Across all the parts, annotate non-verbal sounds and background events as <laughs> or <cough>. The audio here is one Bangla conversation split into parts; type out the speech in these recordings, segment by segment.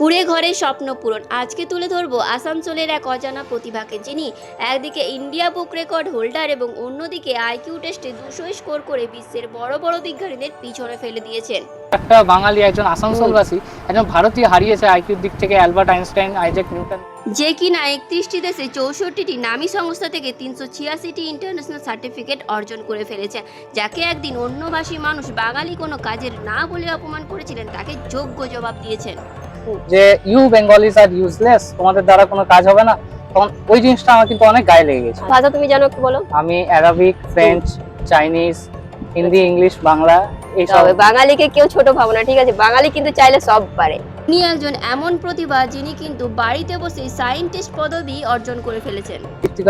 কুড়ে ঘরে স্বপ্ন পূরণ। আজকে তুলে ধরবো আসানসোলের এক অজানা প্রতিভাকে যিনি একদিকে ইন্ডিয়া বুক রেকর্ড হোল্ডার এবং অন্যদিকে আইকিউ টেস্টে দুশো স্কোর করে বিশ্বের বড় বড় বিজ্ঞানীদের পিছনে ফেলে দিয়েছেন। একটা বাঙালি একজন আসানসোলবাসী একজন ভারতীয় হারিয়েছে আইকিউর দিক থেকে অ্যালবার্ট আইনস্টাইন আইজাক নিউটন। যে কিনা একত্রিশটি দেশে চৌষট্টিটি নামি সংস্থা থেকে তিনশো ছিয়াশিটি ইন্টারন্যাশনাল সার্টিফিকেট অর্জন করে ফেলেছে যাকে একদিন অন্যভাষী মানুষ বাঙালি কোনো কাজের না বলে অপমান করেছিলেন তাকে যোগ্য জবাব দিয়েছেন। যে ইউ বেঙ্গলিজ আর ইউজলেস তোমাদের দ্বারা কোনো কাজ হবে না। তখন ওই জিনিসটা আমার কিন্তু অনেক গায়ে লেগে গেছে। ভাষা তুমি জানো একটু বলো? আমি Arabic French Chinese Hindi English Bangla এইসব বাঙালিকে কেউ ছোট ভাবো না ঠিক আছে? বাঙালি কিন্তু চাইলে সব পারে। তিনি একজন এমন প্রতিভা যিনি কিন্তু বাড়িতে বসে সায়েন্টিস্ট পদবি অর্জন করে ফেলেছেন।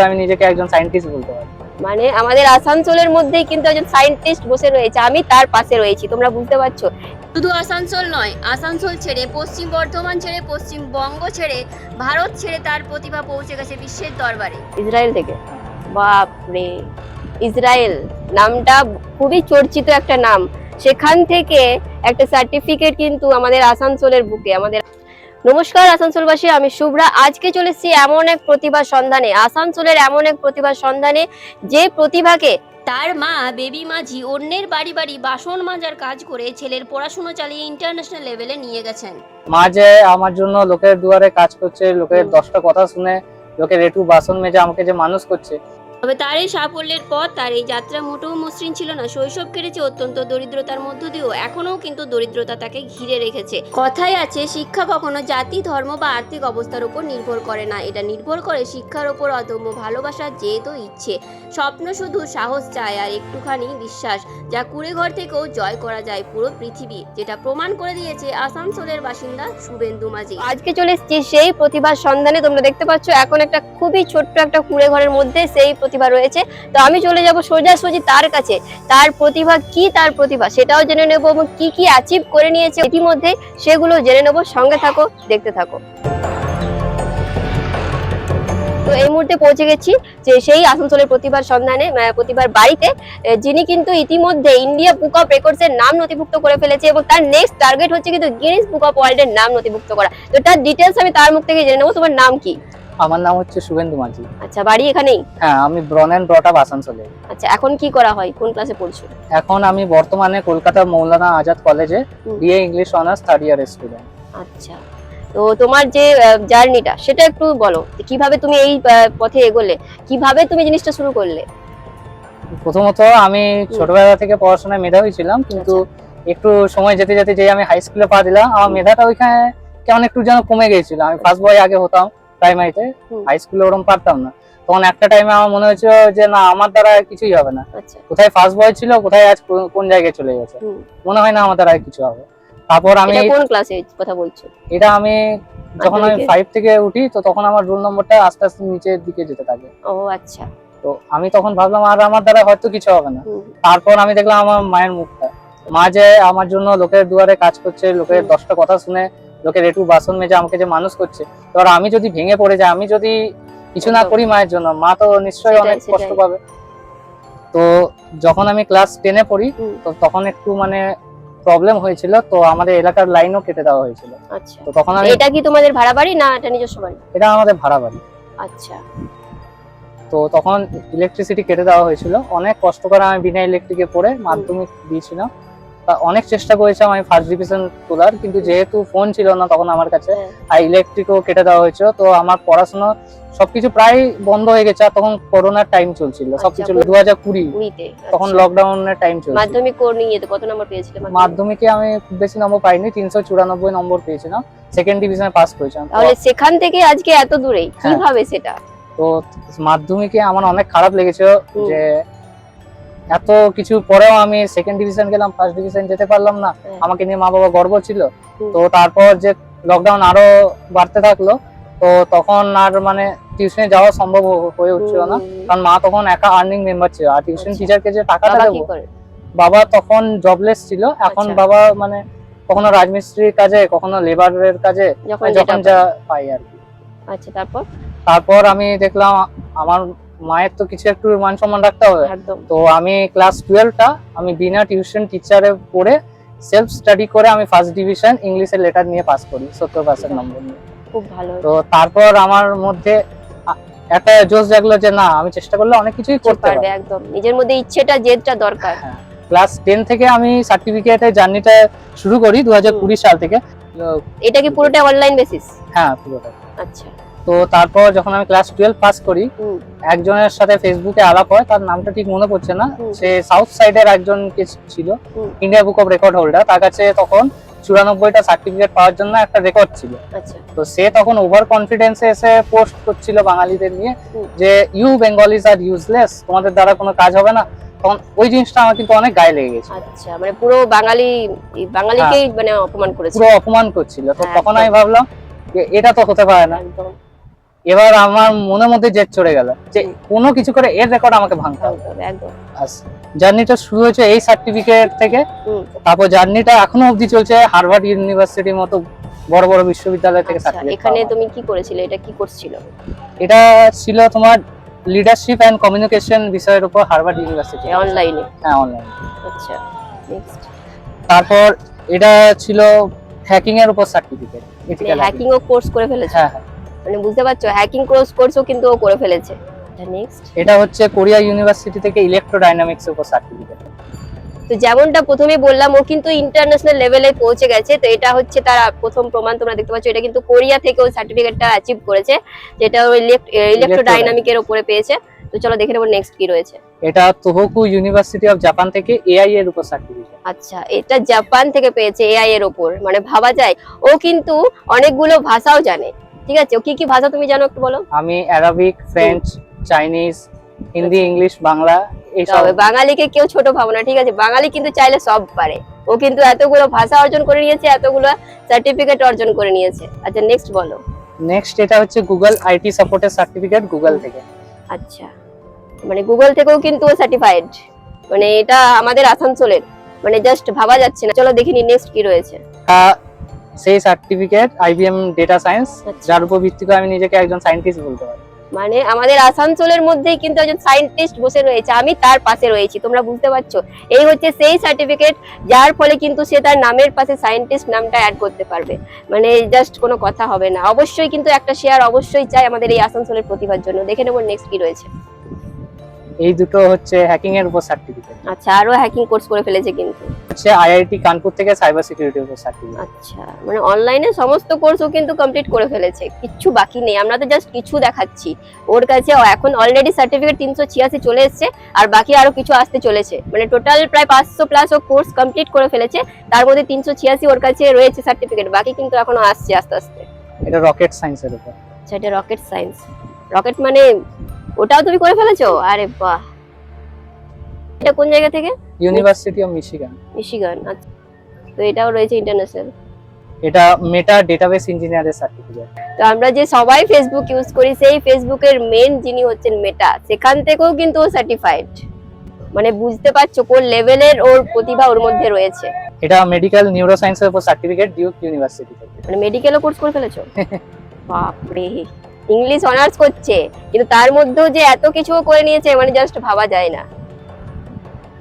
আমি নিজেকে একজন সায়েন্টিস্ট বলতে পারি। মানে আমাদের আসানসোলের মধ্যেই কিন্তু একজন সায়েন্টিস্ট বসে রয়েছে আমি তার পাশে রয়েছি তোমরা বুঝতে পারছ? শুধু আসানসোল নয় আসানসোল ছেড়ে পশ্চিম বর্ধমান ছেড়ে পশ্চিমবঙ্গ ছেড়ে ভারত ছেড়ে তার প্রতিভা পৌঁছে গেছে বিশ্বের দরবারে। ইসরায়েল থেকে। বাপ রে ইসরায়েল নামটা খুবই চর্চিত একটা নাম। সেখান থেকে একটা সার্টিফিকেট কিন্তু আমাদের আসানসোলের বুকে আমাদের নমস্কার আসানসোলবাসী আমি শুভ্রা। আজকে চলে এসেছি এমন এক প্রতিভার সন্ধানে আসানসোলের এমন এক প্রতিভার সন্ধানে যে প্রতিভাকে তার মা বেবি মাঝি অন্যের বাড়ি বাড়ি বাসন মাজার কাজ করে ছেলের পড়াশুনো চালিয়ে ইন্টারন্যাশনাল লেভেলে নিয়ে গেছেন। মা যে আমার জন্য লোকের দুয়ারে কাজ করছে লোকের দশটা কথা শুনে লোকের একটু বাসন মেজে আমাকে যে মানুষ করছে তবে তার এই সাফল্যের পর তার এই যাত্রা মোটেও মসৃণ ছিল না। শৈশব কেটেছে অত্যন্ত দরিদ্রতার মধ্য দিয়েও, এখনও কিন্তু দরিদ্রতা তাকে ঘিরে রেখেছে। কথায় আছে, শিক্ষা কখনো জাতি, ধর্ম বা আর্থিক অবস্থার উপর নির্ভর করে না। এটা নির্ভর করে শিক্ষার ওপর অদম্য ভালোবাসা যেহেতু ইচ্ছে। স্বপ্ন শুধু সাহস চায় আর একটুখানি বিশ্বাস, যা কুড়ে ঘর থেকেও জয় করা যায় পুরো পৃথিবী, যেটা প্রমাণ করে দিয়েছে আসানসোলের বাসিন্দা শুভেন্দু মাঝি। আজকে চলে এসেছি সেই প্রতিভার সন্ধানে। তোমরা দেখতে পাচ্ছ, এখন একটা খুবই ছোট্ট একটা কুড়ে ঘরের মধ্যে সেই প্রতিভা রয়েছে। তো আমি চলে যাব সোজাসুজি তার কাছে। তার প্রতিভা কি তার প্রতিভা সেটাও জেনে নেব এবং কি কি অ্যাচিভ করে নিয়েছে ইতিমধ্যে সেগুলো জেনে নেব। সঙ্গে থাকো, দেখতে থাকো। তো এই মুহূর্তে পৌঁছে গেছি যে সেই আসানসোলের প্রতিভার সন্ধানে প্রতিভার বাড়িতে যিনি কিন্তু ইতিমধ্যে ইন্ডিয়া বুক অফ রেকর্ডস এর নাম নথিভুক্ত করে ফেলেছে এবং তার নেক্সট টার্গেট হচ্ছে কিন্তু গিনিস বুক অফ ওয়ার্ল্ড এর নাম নথিভুক্ত করা। তো তার ডিটেলস আমি তার মুখ থেকে জেনে নেব। তোমার নাম কি? আমার নাম হচ্ছে শুভেন্দু মাঝি। আচ্ছা বাড়ি এখানেই? হ্যাঁ আমি ব্রন অ্যান্ড ব্রট আপ আসানসোলে আচ্ছা এখন কি করা হয়? কোন ক্লাসে পড়ছো? এখন আমি বর্তমানে কলকাতা মৌলানা আজাদ কলেজে। BA English honours third year student আচ্ছা তো তোমার যে জার্নিটা সেটা একটু বলো কীভাবে তুমি এই পথে এগোলে কীভাবে তুমি জিনিসটা শুরু করলে? প্রথমত আমি ছোটবেলা থেকে পড়াশোনায় মেধাবী ছিলাম কিন্তু একটু সময় যেতে যেতে যে আমি হাই স্কুলে পা দিলাম আমার মেধাটা ওইখানে কেমন একটু যেন কমে গিয়েছিল। আমি ফার্স্ট বয় আগে হতাম। প্রাইমারিতে হুম। হাই স্কুলে ওরকম পারতাম না। তখন একটা টাইমে আমার মনে হয়েছিল যে না আমার দ্বারা কিছুই হবে না। আচ্ছা। কোথায় ফার্স্ট বয় ছিল কোথায় আজ কোন- জায়গায় চলে গেছে? মনে হয় না আমার দ্বারা কিছু হবে। তারপর আমি কোন ক্লাসে কথা বলছো? এটা আমি যখন আমি? ফাইভ থেকে উঠি তো তখন আমার রোল নম্বরটা আস্তে আস্তে নিচের দিকে যেতে থাকে। ও আচ্ছা। তো আমি তখন ভাবলাম আর আমার দ্বারা হয়তো কিছু হবে না। তারপর আমি দেখলাম আমার মায়ের মুখটা। মা যে আমার জন্য লোকের দুয়ারে কাজ করছে লোকের দশটা কথা শুনে লোকের একটু বাসন মেজে আমাকে যে মানুষ করছে এবার আমি যদি ভেঙে পড়ে যাই আমি যদি কিছু না করি মায়ের জন্য মা তো নিশ্চয়ই অনেক কষ্ট পাবে। তো যখন আমি ক্লাস টেনে পড়ি তো তখন একটু মানে প্রবলেম হয়েছিল তো আমাদের এলাকার লাইনও কেটে দেওয়া হয়েছিল। আচ্ছা। তো তখন আমি এটা কি তোমাদের ভাড়া বাড়ি না এটা নিজস্ব বাড়ি? এটা আমাদের ভাড়া বাড়ি। আচ্ছা। তো তখন ইলেকট্রিসিটি কেটে দেওয়া হয়েছিল। অনেক কষ্ট করে আমি বিনা ইলেকট্রিকে পড়ে মাধ্যমিক দিয়েছিলাম। অনেক চেষ্টা করেছিলাম আমি ফার্স্ট ডিভিশন তোলার কিন্তু যেহেতু ফোন ছিল না তখন আমার কাছে হ্যাঁ। আর ইলেকট্রিকও কেটে দেওয়া হয়েছিল তো আমার পড়াশোনা সবকিছু প্রায় বন্ধ হয়ে গেছে আর তখন করোনার টাইম চলছিল সবকিছু আচ্ছা, দু হাজার কুড়ি তখন। লকডাউনের টাইম চলছিল মাধ্যমিক কত নম্বর পেয়েছিলে মাধ্যমিক? আমি খুব বেশি নম্বর পাইনি তিনশো চুরানব্বই নম্বর পেয়েছিলাম সেকেন্ড ডিভিশনে পাস করেছিলাম তাহলে সেখান থেকে আজকে এত দূরে হ্যাঁ। কীভাবে সেটা তো মাধ্যমিকে আমার অনেক খারাপ লেগেছিল হুম। যে এত কিছু পরেও আমি সেকেন্ড ডিভিশন গেলাম ফার্স্ট ডিভিশন যেতে পারলাম না। হ্যাঁ। আমাকে নিয়ে মা বাবা গর্ব ছিল। তো তারপর যে লকডাউন আরও বাড়তে থাকল তো তখন আর মানে টিউশনে যাওয়া সম্ভব হয়ে উঠছিল না। কারণ মা তখন একা আর্নিং মেম্বার ছিল। আর টিউশন আচ্ছা। টিচারকে যে টাকাটা বাবা দেবো বাবা তখন জবলেস ছিল। এখন আচ্ছা। বাবা মানে কখনো রাজমিস্ত্রির কাজে কখনো লেবারের কাজে যখন যা পাই আর কি। আচ্ছা তারপর? তারপর আমি দেখলাম আমার মায়ের তো কিছু একটু মান সম্মান রাখতে হবে। একদম। তো আমি ক্লাস টুয়েলভটা আমি বিনা টিউশন টিচারে পড়ে সেলফ স্টাডি করে আমি ফার্স্ট ডিভিশন ইংলিশের লেটার নিয়ে পাস করি সত্তর পার্সেন্ট নম্বর নিয়ে। খুব ভালো। তো তারপর আমার মধ্যে একটা জোশ জাগলো যে না আমি চেষ্টা করলে অনেক কিছুই করতে পারবে একদম। নিজের মধ্যে ইচ্ছেটা জেদটা দরকার। ক্লাস টেন থেকে আমি সার্টিফিকেটের জার্নিটা শুরু করি দু হাজার কুড়ি সাল থেকে। এটা কি পুরোটা অনলাইন বেসিস হ্যাঁ পুরোটা আচ্ছা। তো তারপর যখন আমি ক্লাস টুয়েলভ পাস করি একজনের সাথে ফেসবুকে আলাপ হয় তার নামটা ঠিক মনে পড়ছে না। সে সাউথ সাইডের একজন ছিল India book of record holder তার কাছে তখন চুরানব্বইটা সার্টিফিকেট পাওয়ার জন্য একটা রেকর্ড ছিল। আচ্ছা। তো সে তখন ওভার কনফিডেন্সে এসে পোস্ট করছিল বাঙালিদের নিয়ে যে ইউ বেঙ্গলিজ আর ইউজলেস তোমাদের দ্বারা কোনো কাজ হবে না। তখন ওই জিনিসটা আমার কিন্তু অনেক গায়ে লেগে গেছে আচ্ছা মানে পুরো বাঙালি বাঙালিকেই মানে অপমান করেছে পুরো অপমান করছিল। তো হ্যাঁ, তখন আমি ভাবলাম যে এটা তো হতে পারে না। এবার আমার মনের মধ্যে জেদ চড়ে গেল যে কোনো কিছু করে এর রেকর্ড আমাকে ভাঙতে হবে। একদম জার্নিটা শুরু হয়েছে এই সার্টিফিকেট থেকে। তারপর জার্নিটা এখনও অবধি চলছে হার্ভার্ড ইউনিভার্সিটির মতো বড় বড় বিশ্ববিদ্যালয় থেকে আচ্ছা সার্টিফিকেট এখানে তুমি কি করেছিলে? এটা কি করছিল? এটা ছিল তোমার লিডারশিপ এন্ড কমিউনিকেশন বিষয়ের উপর হার্ভার্ড ইউনিভার্সিটি অনলাইনে হ্যাঁ অনলাইন আচ্ছা নেক্সট তারপর এটা ছিল হ্যাকিং এর উপর সার্টিফিকেট হ্যাকিং ও কোর্স করে ফেলেছে? হ্যাঁ হ্যাঁ। মানে বুঝতে পারছ হ্যাকিং কোর্স কোর্সও কিন্তু ও করে ফেলেছে। নেক্সট এটা হচ্ছে কোরিয়া ইউনিভার্সিটি থেকে ইলেকট্রোডাইনামিক্স এর উপর সার্টিফিকেট তো যেমনটা প্রথমে বললাম ও কিন্তু ইন্টারন্যাশনাল লেভেলে পৌঁছে গেছে তো এটা হচ্ছে তার প্রথম প্রমাণ তোমরা দেখতে পাচ্ছ এটা কিন্তু কোরিয়া থেকে ও সার্টিফিকেটটা অ্যাচিভ করেছে যেটা ও ইলেকট্রোডাইনামিকের উপরে পেয়েছে। তো চলো দেখে নেব নেক্সট কি রয়েছে। এটা তোহোকু ইউনিভার্সিটি অফ জাপান থেকে এআই এর উপর সার্টিফিকেট আচ্ছা এটা জাপান থেকে পেয়েছে এআই এর ওপর মানে ভাবা যায় ও কিন্তু অনেকগুলো ভাষাও জানে। ঠিক আছে ও কি কি ভাষা তুমি জানো একটু বলো? আমি Arabic French Chinese Hindi English Bangla তবে বাঙালিকে কেউ ছোট ভাবো না ঠিক আছে? বাঙালি কিন্তু চাইলে সব পারে। ও কিন্তু এতগুলো ভাষা অর্জন করে নিয়েছে এতগুলো সার্টিফিকেট অর্জন করে নিয়েছে। আচ্ছা নেক্সট বলো। নেক্সট এটা হচ্ছে গুগল আইটি সাপোর্টের সার্টিফিকেট গুগল থেকে। আচ্ছা মানে গুগল থেকেও কিন্তু ও সার্টিফাইড মানে এটা আমাদের আসানসোলের মানে জাস্ট ভাবা যাচ্ছে না। চলো দেখিনি নেক্সট কি রয়েছে। সেই সার্টিফিকেট আইবিএম ডেটা সায়েন্স। যার উপর ভিত্তি করে আমি নিজেকে একজন সায়েন্টিস্ট বলতে পারি। মানে আমাদের আসানসোলের মধ্যেই কিন্তু একজন সায়েন্টিস্ট বসে রয়েছে আমি তার পাশে রয়েছি তোমরা বুঝতে পারছ? এই হচ্ছে সেই সার্টিফিকেট যার ফলে কিন্তু সে তার নামের পাশে সায়েন্টিস্ট নামটা অ্যাড করতে পারবে। মানে জাস্ট কোনো কথা হবে না। অবশ্যই কিন্তু একটা শেয়ার অবশ্যই চাই আমাদের এই আসানসোলের প্রতিভার জন্য। দেখে নেব নেক্সট কি রয়েছে। এই দুটো হচ্ছে হ্যাকিং এর উপর সার্টিফিকেট আচ্ছা আরও হ্যাকিং কোর্স করে ফেলেছে কিন্তু। হচ্ছে আইআইটি কানপুর থেকে সাইবার সিকিউরিটির উপর সার্টিফিকেট আচ্ছা মানে অনলাইনে সমস্ত কোর্সও কিন্তু কমপ্লিট করে ফেলেছে কিচ্ছু বাকি নেই। আমরা তো জাস্ট কিছু দেখাচ্ছি। ওর কাছে এখন অলরেডি সার্টিফিকেট তিনশো ছিয়াশি চলে এসছে আর বাকি আরও কিছু আসতে চলেছে। মানে টোটাল প্রায় পাঁচশো প্লাস ও কোর্স কমপ্লিট করে ফেলেছে তার মধ্যে তিনশো ছিয়াশি ওর কাছে রয়েছে সার্টিফিকেট বাকি কিন্তু এখনও আসছে আস্তে আস্তে। এটা রকেট সায়েন্সের উপর। আচ্ছা এটা রকেট সায়েন্স রকেট মানে ওটাও তুমি করে ফেলেছো? আরে বাহ। এটা কোন জায়গা থেকে? ইউনিভার্সিটি অফ মিশিগান মিশিগান আচ্ছা। তো এটাও রয়েছে ইন্টারন্যাশনাল এটা মেটা ডেটাবেস ইঞ্জিনিয়ারের সার্টিফিকেট তো আমরা যে সবাই ফেসবুক ইউজ করি সেই ফেসবুকের মেন যিনি হচ্ছেন মেটা সেখান থেকেও কিন্তু ও সার্টিফাইড মানে বুঝতে পারছ কোন লেভেলের ওর প্রতিভা ওর মধ্যে রয়েছে। এটা মেডিকেল নিউরোসায়েন্সের উপর সার্টিফিকেট ডিউক ইউনিভার্সিটি থেকে। মানে মেডিকেলও কোর্স করে ফেলেছো? <laughs> বাপরে। ইংলিশ অনার্স করছে কিন্তু তার মধ্যেও যে এত কিছু করে নিয়েছে মানে জাস্ট ভাবা যায় না।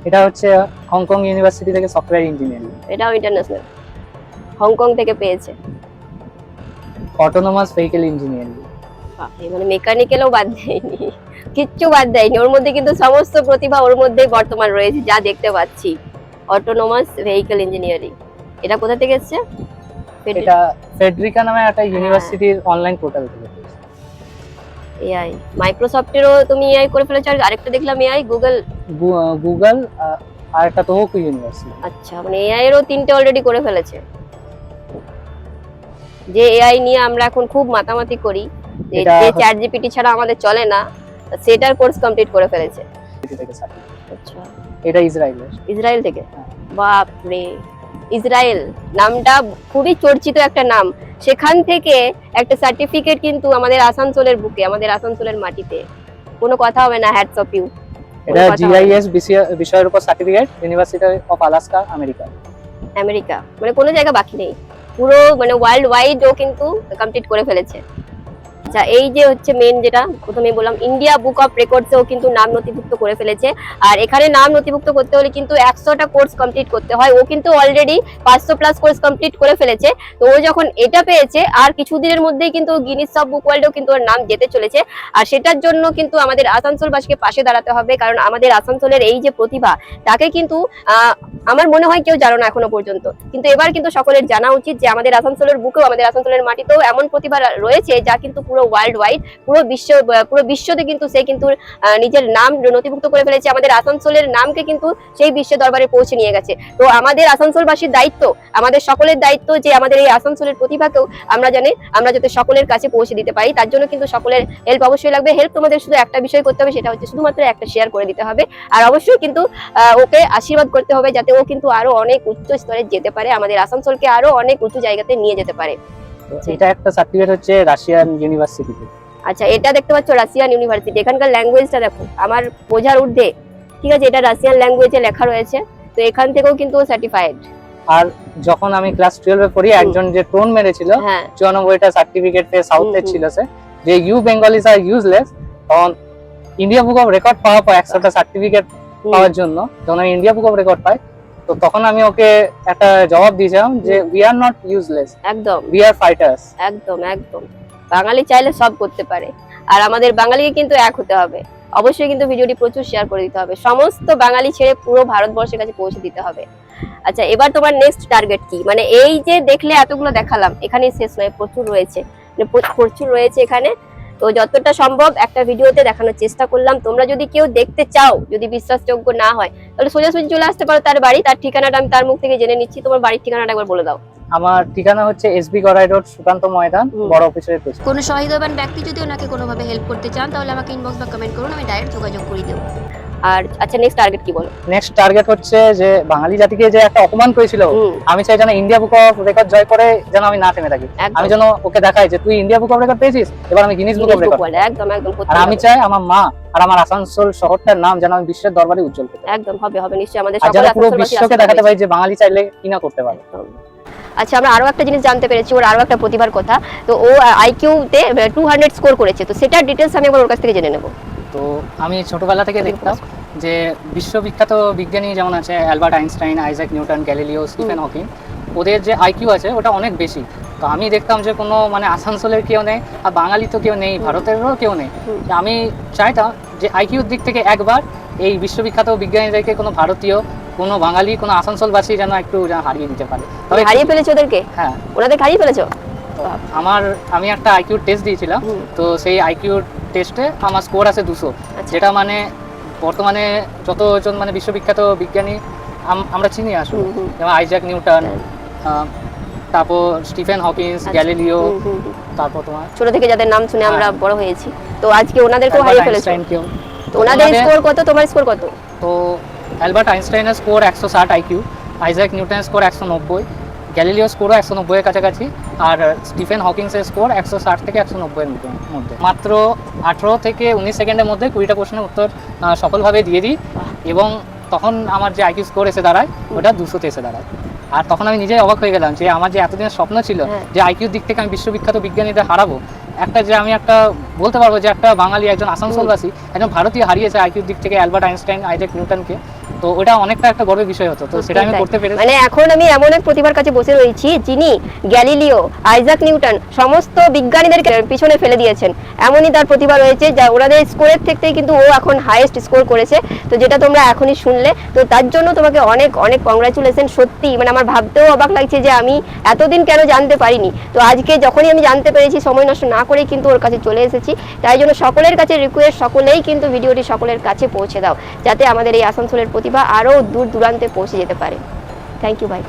এটা হচ্ছে হংকং ইউনিভার্সিটি থেকে সফটওয়্যার ইঞ্জিনিয়ারিং এটাও ইন্টারন্যাশনাল হংকং থেকে পেয়েছে। অটোনোমাস ভেহিকেল ইঞ্জিনিয়ারিং মানে মেকানিক্যালও বাদ দেয়নি। কিচ্ছু বাদ দেয়নি। ওর মধ্যে কিন্তু সমস্ত প্রতিভা ওর মধ্যেই বর্তমান রয়েছে যা দেখতে পাচ্ছি। অটোনোমাস ভেহিকেল ইঞ্জিনিয়ারিং এটা কোথা থেকে এসছে? এটা ফেডরিকা নামে একটা ইউনিভার্সিটির অনলাইন পোর্টাল থেকে। এআই মাইক্রোসফটেরও তুমি এআই করে ফেলেছো আর আরেকটা দেখলাম এআই গুগল গুগল আর একটা তোহকু ইউনিভার্সিটি আচ্ছা মানে এআই এরও তিনটে অলরেডি করে ফেলেছে। যে এআই নিয়ে আমরা এখন খুব মাতামাতি করি যে চ্যাট জিপিটি ছাড়া আমাদের চলে না সেটার কোর্স কমপ্লিট করে ফেলেছে। আচ্ছা। এটা ইসরায়েলের ইসরায়েল থেকে? হ্যাঁ। বাপরে। ইসরায়েল। নামটা খুবই চর্চিত একটা নাম। সেখান থেকে একটা সার্টিফিকেট কিন্তু আমাদের আসানসোলের বুকে আমাদের আসানসোলের মাটিতে। কোনো কথা হবে না হ্যাটস অফ ইউ এটা জিআইএস বিষয়ের উপর certificate university of Alaska America America মানে কোনো জায়গা বাকি নেই। পুরো মানে ওয়ার্ল্ড ওয়াইড ও কিন্তু কমপ্লিট করে ফেলেছে। আচ্ছা এই যে হচ্ছে মেন যেটা প্রথমে বললাম ইন্ডিয়া বুক অফ রেকর্ডসেও কিন্তু নাম নথিভুক্ত করে ফেলেছে। আর এখানে নাম নথিভুক্ত করতে হলে কিন্তু একশোটা কোর্স কমপ্লিট করতে হয়। ও কিন্তু অলরেডি পাঁচশো প্লাস কোর্স কমপ্লিট করে ফেলেছে। তো ও যখন এটা পেয়েছে, আর মধ্যেই কিন্তু গিনিস সব বুক ওয়ার্ল্ডেও কিন্তু ওর নাম যেতে চলেছে। আর সেটার জন্য কিন্তু আমাদের আসানসোলবাসীকে পাশে দাঁড়াতে হবে, কারণ আমাদের আসানসোলের এই যে প্রতিভা, তাকে কিন্তু আমার মনে হয় কেউ জানো না এখনও পর্যন্ত। কিন্তু এবার কিন্তু সকলের জানা উচিত যে আমাদের আসানসোলের বুকেও আমাদের আসানসোলের মাটিতেও এমন প্রতিভা রয়েছে যা কিন্তু পুরো ওয়ার্ল্ড ওয়াইড পুরো বিশ্ব, পুরো বিশ্বতে কিন্তু সে কিন্তু নিজের নাম নথিভুক্ত করে ফেলেছে। আমাদের আসানসোলের নামকে কিন্তু সেই বিশ্ব দরবারে পৌঁছে নিয়ে গেছে। তো আমাদের আসানসোলবাসীর দায়িত্ব, আমাদের সকলের দায়িত্ব যে আমাদের এই আসানসোলের প্রতিভাকেও আমরা জানি, আমরা যাতে সকলের কাছে পৌঁছে দিতে পারি। তার জন্য কিন্তু সকলের হেল্প অবশ্যই লাগবে। হেল্প তোমাদের শুধু একটা বিষয় করতে হবে, সেটা হচ্ছে শুধুমাত্র একটা শেয়ার করে দিতে হবে। আর অবশ্যই কিন্তু ওকে আশীর্বাদ করতে হবে, যাতে ও কিন্তু আরও অনেক উচ্চ স্তরে যেতে পারে। আমাদের আসানসোলকে আরও অনেক উঁচু জায়গাতে নিয়ে যেতে পারে। এটা একটা সার্টিফিকেট হচ্ছে রাশিয়ান ইউনিভার্সিটিতে আচ্ছা এটা দেখতে পাচ্ছ রাশিয়ান ইউনিভার্সিটি এখানকার ল্যাঙ্গুয়েজটা দেখো আমার বোঝার ঊর্ধ্বে। ঠিক আছে এটা রাশিয়ান ল্যাঙ্গুয়েজে লেখা রয়েছে তো এখান থেকেও কিন্তু সার্টিফাইড আর যখন আমি ক্লাস টুয়েলভে পড়ি একজন যে টোন মেরেছিল হ্যাঁ। চুরানব্বইটা সার্টিফিকেট পেয়ে সাউথের। ছিল সে যে ইউ বেঙ্গলিস আর ইউজলেস তখন ইন্ডিয়া বুক অফ রেকর্ড পাওয়ার পর একশোটা সার্টিফিকেট পাওয়ার জন্য যখন আমি ইন্ডিয়া বুক অফ রেকর্ড পাই তো তখন আমি ওকে একটা জবাব দিয়েছিলাম যে উই আর নট ইউজলেস একদম। উই আর ফাইটার্স একদম একদম। বাঙালি চাইলে সব করতে পারে। আর আমাদের বাঙালিকে কিন্তু এক হতে হবে। অবশ্যই কিন্তু ভিডিওটি প্রচুর শেয়ার করে দিতে হবে। সমস্ত বাঙালি ছেড়ে পুরো ভারতবর্ষের কাছে পৌঁছে দিতে হবে। আচ্ছা এবার তোমার নেক্সট টার্গেট কি? মানে এই যে দেখলে এতগুলো দেখালাম এখানেই শেষ নয় প্রচুর রয়েছে। মানে প্রচুর রয়েছে এখানে। তো যতটা সম্ভব একটা ভিডিওতে দেখানোর চেষ্টা করলাম। তোমরা যদি কেউ দেখতে চাও যদি বিশ্বাসযোগ্য না হয় তাহলে সোজাসুজি চলে আসতে পারো তার বাড়ি। তার ঠিকানাটা আমি তার মুখ থেকে জেনে নিচ্ছি। তোমার বাড়ির ঠিকানাটা একবার বলে দাও। আমার ঠিকানা হচ্ছে এসবি গড়াই রোড সুকান্ত ময়দান বড় অফিসের পেছনে কোনো সহিদবান ব্যক্তি যদি ওনাকে কোনোভাবে হেল্প করতে চান তাহলে আমাকে ইনবক্স বা কমেন্ট করুন আমি ডাইরেক্ট যোগাযোগ করে দেবো। আর আচ্ছা নেক্সট টার্গেট কি বলো? নেক্সট টার্গেট হচ্ছে যে বাঙালি জাতিকে যে একটা অপমান করেছিল আমি চাই যেন ইন্ডিয়া বুক অফ রেকর্ড জয় করে যেন আমি না থেমে থাকি। আমি যেন ওকে দেখাই যে তুই ইন্ডিয়া বুক অফ রেকর্ড পেয়েছিস? এবার আমি গিনিস বুক অফ রেকর্ড একদম একদম আর আমি চাই আমার মা আর আমার আসানসোল শহরটার নাম যেন আমি বিশ্বের দরবারে উজ্জ্বল করতে একদম হবে হবে নিশ্চয়ই আমাদের সকল পুরো বিশ্বকে দেখাতে পারি যে বাঙালি চাইলে কি না করতে পারে। আচ্ছা আমরা আরও একটা জিনিস জানতে পেরেছি ওর আরও একটা প্রতিভার কথা। তো ও আইকিউ তে টু হান্ড্রেড স্কোর করেছে। তো সেটার ডিটেলস আমি একবার ওর কাছ থেকে জেনে নেব। তো আমি ছোটবেলা থেকে দেখতাম যে বিশ্ববিখ্যাত বিজ্ঞানী যেমন আছে Albert Einstein Isaac Newton Galileo Stephen Hawking ওদের যে আইকিউ আছে ওটা অনেক বেশি। তো আমি দেখতাম যে কোনো মানে আসানসোলের কেউ নেই আর বাঙালি তো কেউ নেই ভারতেরও কেউ নেই। আমি চাইতাম যে আইকিউর দিক থেকে একবার এই বিশ্ববিখ্যাত বিজ্ঞানীদেরকে কোনো ভারতীয় কোনো বাঙালি কোনো আসানসোলবাসী যেন একটু হারিয়ে দিতে পারে। হারিয়ে ফেলেছো ওদেরকে? হ্যাঁ। ওনাদের হারিয়ে ফেলেছো? আমার আমি একটা আইকিউ টেস্ট দিয়েছিলাম তো সেই আইকিউ টেস্টে আমার স্কোর আছে দুশো আচ্ছা। যেটা মানে বর্তমানে যতজন মানে বিশ্ববিখ্যাত বিজ্ঞানী আমরা চিনি হুম। যেমন আইজাক নিউটন হ্যাঁ। তারপর স্টিফেন হকিন্স। গ্যালিলিও। তারপর তোমার ছোট থেকে যাদের নাম শুনে আমরা হ্যাঁ। বড় হয়েছি তো আজকে ওনাদেরকেও হারিয়ে ফেলেছো তো ওনাদের ওনাদের- স্কোর কত তোমার স্কোর কত তো অ্যালবার্ট আইনস্টাইনের স্কোর একশো ষাট আইকিউ আইজাক নিউটনের স্কোর একশো নব্বই গ্যালিলিও স্কোরও একশো নব্বইয়ের কাছাকাছি আর স্টিফেন হকিংসের স্কোর একশো ষাট থেকে একশো নব্বইয়ের মধ্যে মাত্র আঠেরো থেকে উনিশ সেকেন্ডের মধ্যে কুড়িটা প্রশ্নের উত্তর সফলভাবে দিয়ে দিই এবং তখন আমার যে আইকিউ স্কোর এসে দাঁড়ায় ওটা দুশোতে এসে দাঁড়ায়। আর তখন আমি নিজেই অবাক হয়ে গেলাম যে আমার যে এতদিনের স্বপ্ন ছিল হ্যাঁ। যে আইকিউর দিক থেকে আমি বিশ্ববিখ্যাত বিজ্ঞানীদের হারাবো একটা যে আমি একটা বলতে পারব যে একটা বাঙালি একজন আসানসোলবাসী একজন ভারতীয় হারিয়েছে আইকিউর দিক থেকে অ্যালবার্ট আইনস্টাইন আইজাক নিউটনকে। তো ওটা অনেকটা একটা গর্বের বিষয় হতো তো সেটা আমি করতে পেরেছি। মানে এখন আমি এমন এক প্রতিভার কাছে বসে রয়েছি যিনি গ্যালিলিও আইজাক নিউটন সমস্ত বিজ্ঞানীদের পিছনে ফেলে দিয়েছেন। এমনই তার প্রতিভা রয়েছে যা ওনাদের স্কোরের থেকেই কিন্তু ও এখন হাইয়েস্ট স্কোর করেছে। তো যেটা তোমরা এখনই শুনলে তো তার জন্য তোমাকে অনেক অনেক কংগ্রাচুলেশন সত্যি মানে আমার ভাবতেও অবাক লাগছে যে আমি এতদিন কেন জানতে পারিনি। তো আজকে যখনই আমি জানতে পেরেছি সময় নষ্ট না করেই কিন্তু ওর কাছে চলে এসেছি। তাই জন্য সকলের কাছে রিকোয়েস্ট সকলেই কিন্তু ভিডিওটি সকলের কাছে পৌঁছে দাও যাতে আমাদের এই আসানসোলের প্রতিভা আরও দূর দূরান্তে পৌঁছে যেতে পারে। থ্যাংক ইউ ভাই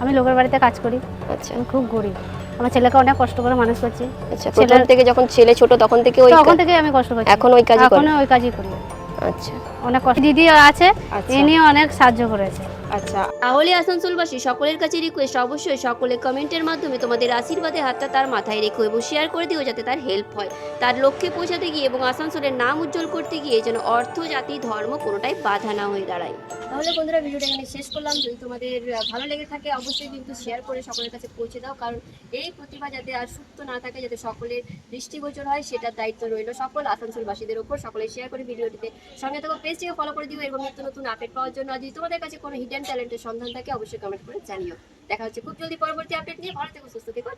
আমি লোকের বাড়িতে কাজ করি। আচ্ছা। আমি খুব গরিব। আমার ছেলেকে অনেক কষ্ট করে মানুষ করছি। আচ্ছা ছেলের- থেকে যখন ছেলে ছোট তখন থেকে ওই তখন থেকে আমি কষ্ট করছি। এখন ওই কাজই এখন এখনও ওই কাজই করি। আচ্ছা। অনেক কষ্ট। দিদি আছে আচ্ছা। ইনি অনেক সাহায্য করেছে। আচ্ছা। তাহলে আসানসোলবাসী, সকলের কাছে রিকোয়েস্ট অবশ্যই সকলে কমেন্টের মাধ্যমে তোমাদের আশীর্বাদে হাতটা তার মাথায় রেখো এবং শেয়ার করে দিও যাতে তার হেল্প হয়। তার লক্ষ্যে পৌঁছাতে গিয়ে এবং আসানসোলের নাম উজ্জ্বল করতে গিয়ে যেন অর্থ, জাতি, ধর্ম কোনোটাই বাধা না হয়ে দাঁড়ায়। তাহলে বন্ধুরা ভিডিওটা এখানে শেষ করলাম। যদি তোমাদের ভালো লেগে থাকে অবশ্যই কিন্তু শেয়ার করে সকলের কাছে পৌঁছে দাও। কারণ এই প্রতিভা যাতে আর সুপ্ত না থাকে, যাতে সকলের দৃষ্টিগোচর হয়, সেটার দায়িত্ব রইল সকল আসানসোলবাসীদের উপর সকলে শেয়ার করে ভিডিওটিতে সঙ্গে থাকো পেজটিকে ফলো করে দিও এবং নিত্য নতুন আপডেট পাওয়ার জন্য। যদি তোমাদের কাছে কোনো হিডেন ট্যালেন্টের সন্ধান থাকে, অবশ্যই কমেন্ট করে জানিও। দেখা হচ্ছে খুব জলদি পরবর্তী আপডেট নিয়ে। ভালো থেকো, সুস্থ থেকো